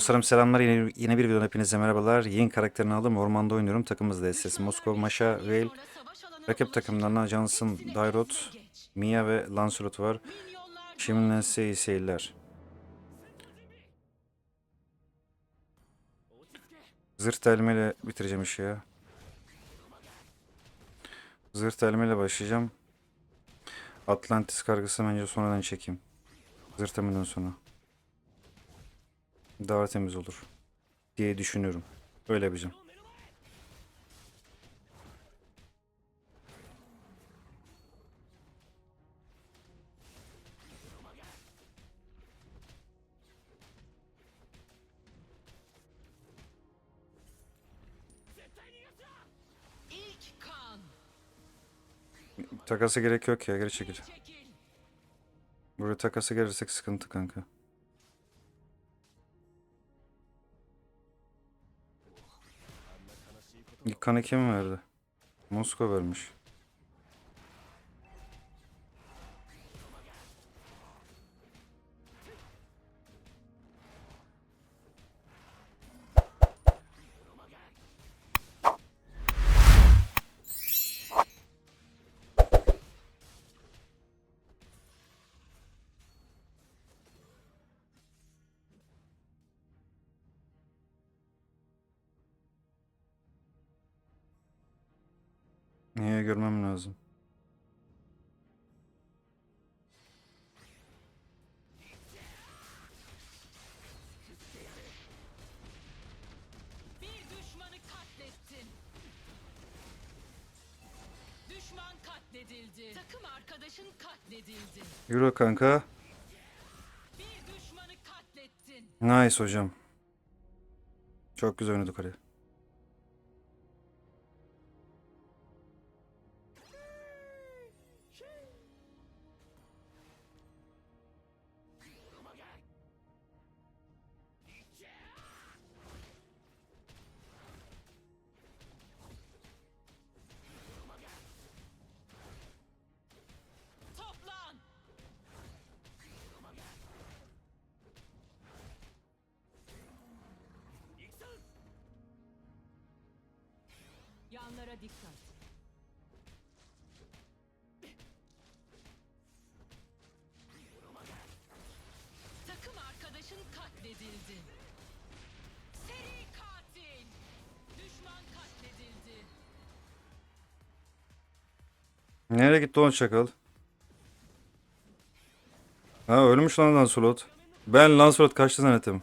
Dostlarım selamlar. Yine, yine bir videoda hepinize merhabalar. Yeni karakterini aldım. Ormanda oynuyorum. Takımımız da SS Moskova, Maşa, Veil. Rakip takımdan da Johnson, Dairot, Mia ve Lancelot var. Şimdiden size iyi seyirler. Zırh delmeyle bitireceğim işi ya. Zırh delmeyle başlayacağım. Atlantis kargısı bence sonradan çekeyim. Zırh delmeden sonra. Daha temiz olur diye düşünüyorum. Öyle yapacağım. Takası gerek yok ya geri çekil. Çekil. Buraya takası gelirsek sıkıntı kanka. İlk kanı kim verdi? Moskova vermiş. Niye görmem lazım. Bir düşmanı katlettin. Düşman katledildi. Takım arkadaşın katledildi. Euro kanka. Bir düşmanı katlettin. Nice hocam. Çok güzel oynadık oraya. Yanlara dikkat. Takım arkadaşın katledildi. Seri katil. Düşman katledildi. Nereye gitti o çakal? Ha ölmüş lan Lancelot. Ben Lancelot kaçtı zannettim.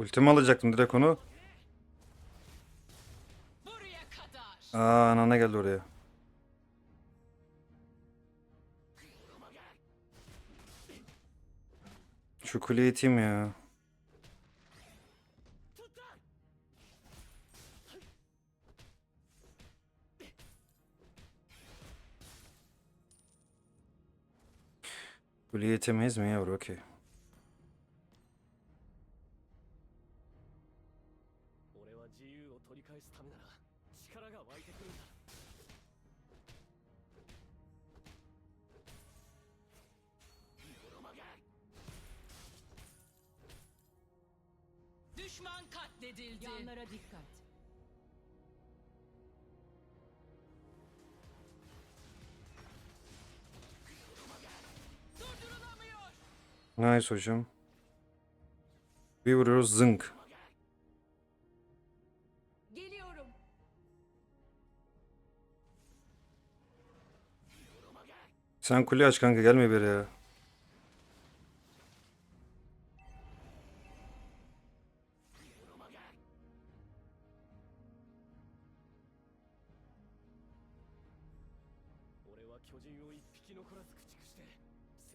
Ultimi alacaktım direkt onu. Aa anana geldi oraya. Şu kuleyi iteyim ya. Kuleyi itemeyiz mi yavru? Okey. Nice hocam. Bir vuruyoruz zınk. Sen kule aç kanka gelme bir ya.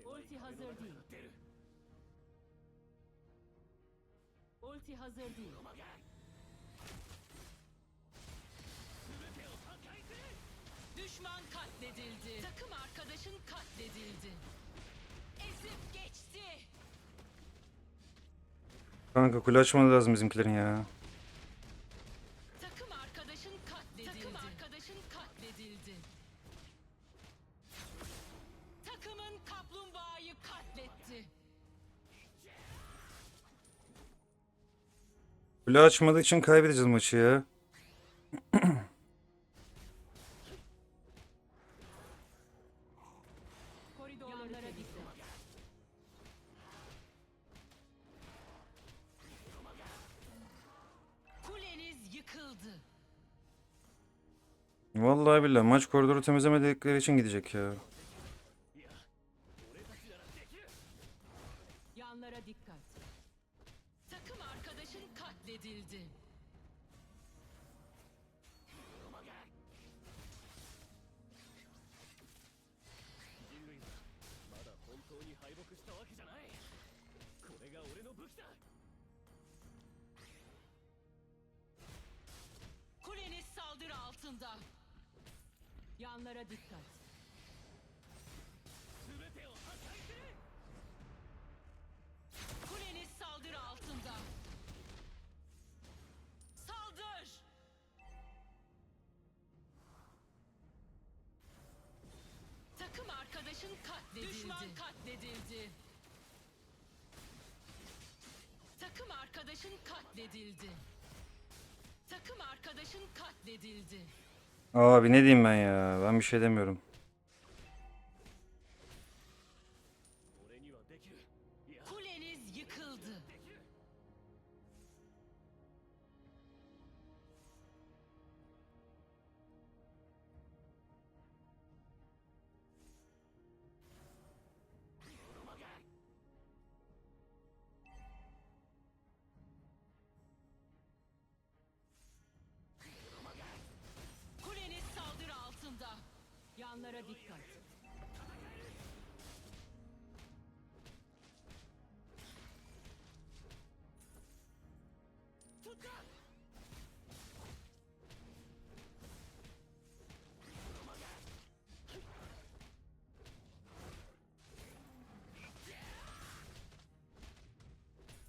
Ulti hazır değil. Ulti hazır değil. Düşman katledildi. Takım arkadaşın katledildi. Ezip geçti. Kanka kule açmaları lazım bizimkilerin ya. Kule açmadığı için kaybedeceğiz maçı ya. Vallahi billahi maç koridoru temizlemedikleri için gidecek ya. arkadaşın katledildi.人類はまだ本当に敗北したわけじゃないこれが俺の武器だ Kuleniz saldırı altında. Yanlara dikkat. Arkadaşın katledildi. Takım arkadaşın katledildi. Abi ne diyeyim ben ya? Ben bir şey demiyorum. Dikkat.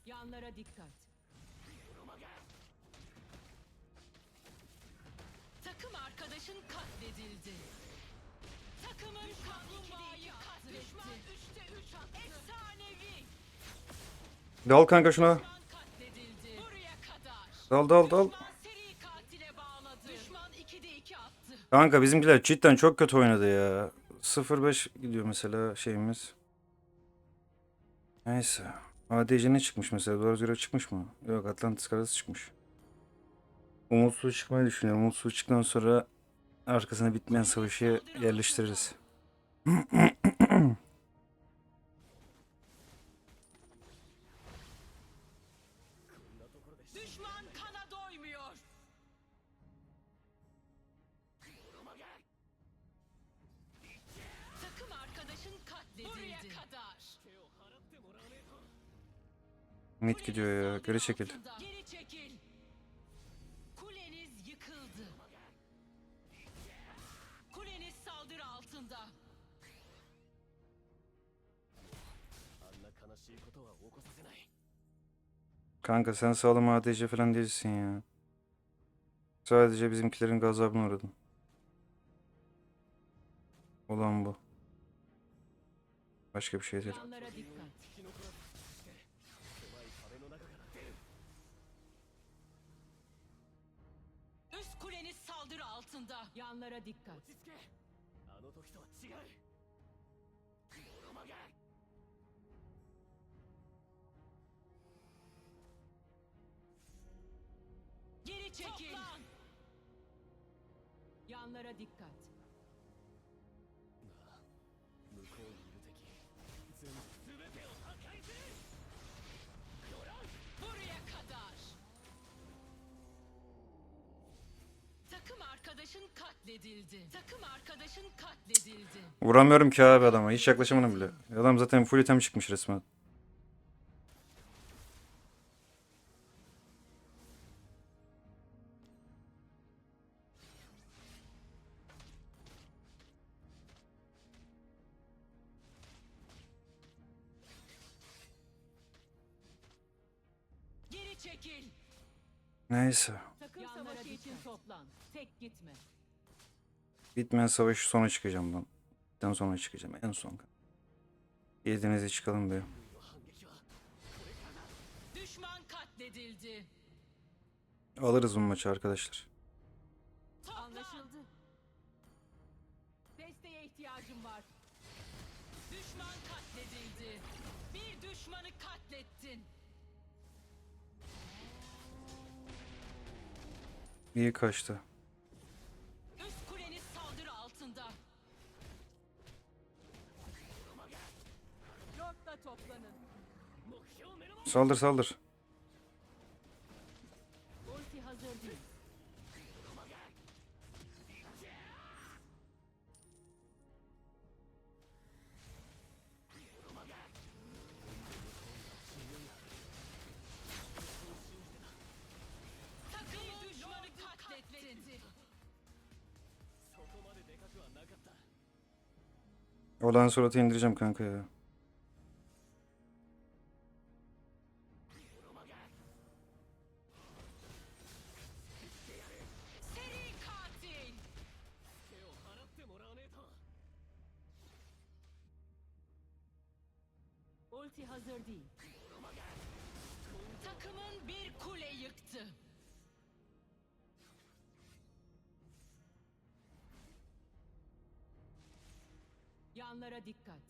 Yanlara dikkat. Takım arkadaşın katledildi. Takımın kaplumbağayı katletti. Düşman 3'te 3 attı. Efsanevi. Dal kanka şuna. Düşman katledildi. Buraya kadar. Dal dal dal. Düşman seri katile bağladı. Düşman 2'de 2 attı. Kanka bizimkiler cidden çok kötü oynadı ya. 0-5 gidiyor mesela şeyimiz. Neyse. ADC ne çıkmış mesela? Doğru göre çıkmış mı? Yok Atlantis karası çıkmış. Umutsuz çıkmayı düşünüyorum. Umutsuz çıktıktan sonra arkasına bitmeyen savaşı yerleştiririz. Düşman kana doymuyor. Takım gidiyor ya. Geri çekil. Geri çekil. Kanka sen sağlam ADC falan değilsin ya. Sadece bizimkilerin gazabına uğradın. Olan bu. Başka bir şey değil. Üst kuleniz saldırı altında. Yanlara dikkat. Çekil. Toplan. Yanlara dikkat. Buraya kadar. Takım arkadaşın katledildi. Takım arkadaşın katledildi. Vuramıyorum ki abi adama. Hiç yaklaşamadım bile. Adam zaten full item çıkmış resmen. Neyse. Bitmeyen savaşı sona çıkacağım ben. Bitten sonra çıkacağım en son. Yedinize çıkalım be. Düşman katledildi. Alırız bu maçı arkadaşlar. İyi kaçtı. Üst kuleniz saldırı altında. Lord'la toplanın. Saldır saldır. Olan suratı indireceğim kanka ya.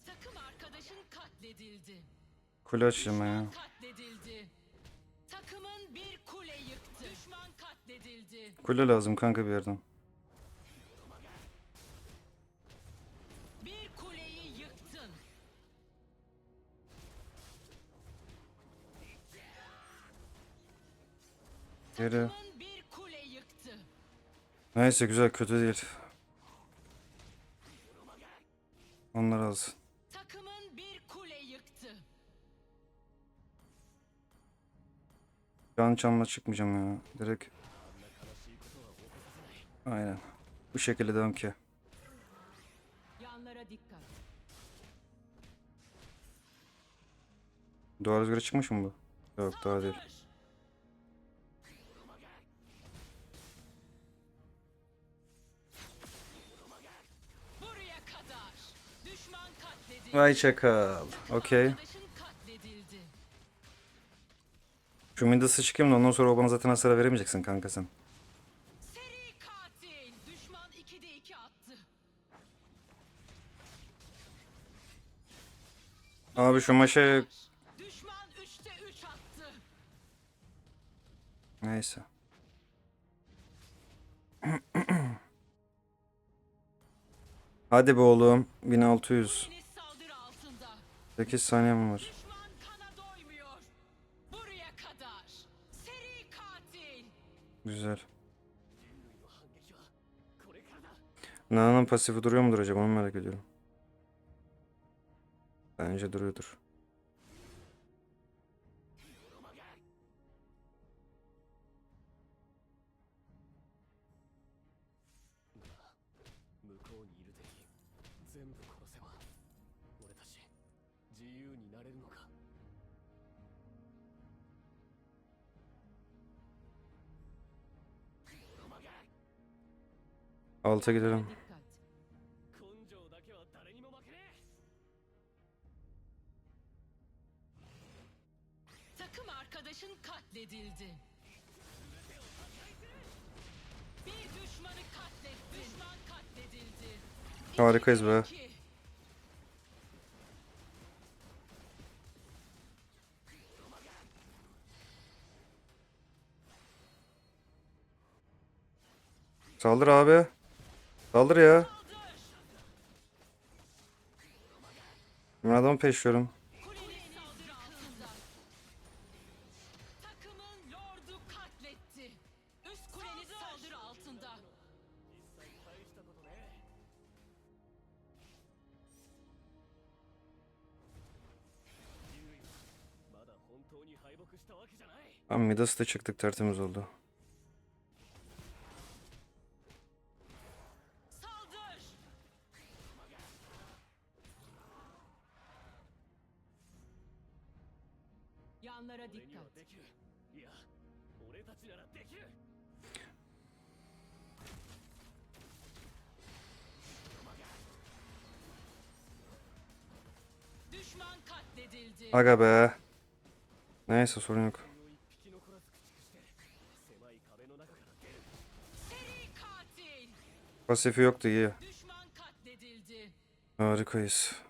Takım arkadaşın katledildi. Kule. Düşman katledildi. Takımın bir kule yıktı. Düşman katledildi. Kule lazım kanka bir yerden. Bir kuleyi yıktın. Geri. Takımın bir kule yıktı. Neyse güzel kötü değil. Onlar alsın. Takımın bir kule yıktı. Can çanla çıkmayacağım ya. Direkt. Aynen. Bu şekilde devam ki. Yanlara dikkat. Doğal rüzgara çıkmış mı bu? Yok daha değil. Vay çakal. Okey. Şu Midas'ı çıkayım da ondan sonra o bana zaten hasar veremeyeceksin kanka sen. Seri katil. Düşman 2'de 2 attı. Abi şu maşa... Düşman 3'te 3 attı. Neyse. Hadi be oğlum. 1600. 8 saniyem var. Güzel. Nana'nın pasifi duruyor mudur acaba onu merak ediyorum. Bence duruyordur. Alta gidelim. Takım arkadaşın katledildi. Bir düşmanı katlettin. Düşman katledildi. Harikayız be. Saldır abi. Saldır ya. Ben adamı peşliyorum. Tamam Midas'ta çıktık tertemiz oldu. Kaçanlara dikkat. Düşman katledildi. Aga be. Neyse sorun yok. Pasifi yoktu iyi. Harikayız.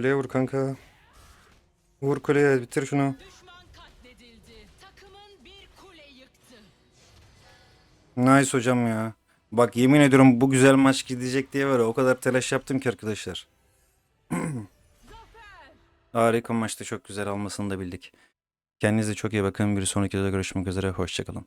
Kuleye vur kanka. Vur kuleye bitir şunu. Nice hocam ya. Bak yemin ediyorum bu güzel maç gidecek diye var o kadar telaş yaptım ki arkadaşlar. Harika maçtı çok güzel almasını da bildik. Kendinize çok iyi bakın. Bir sonraki videoda görüşmek üzere. Hoşçakalın.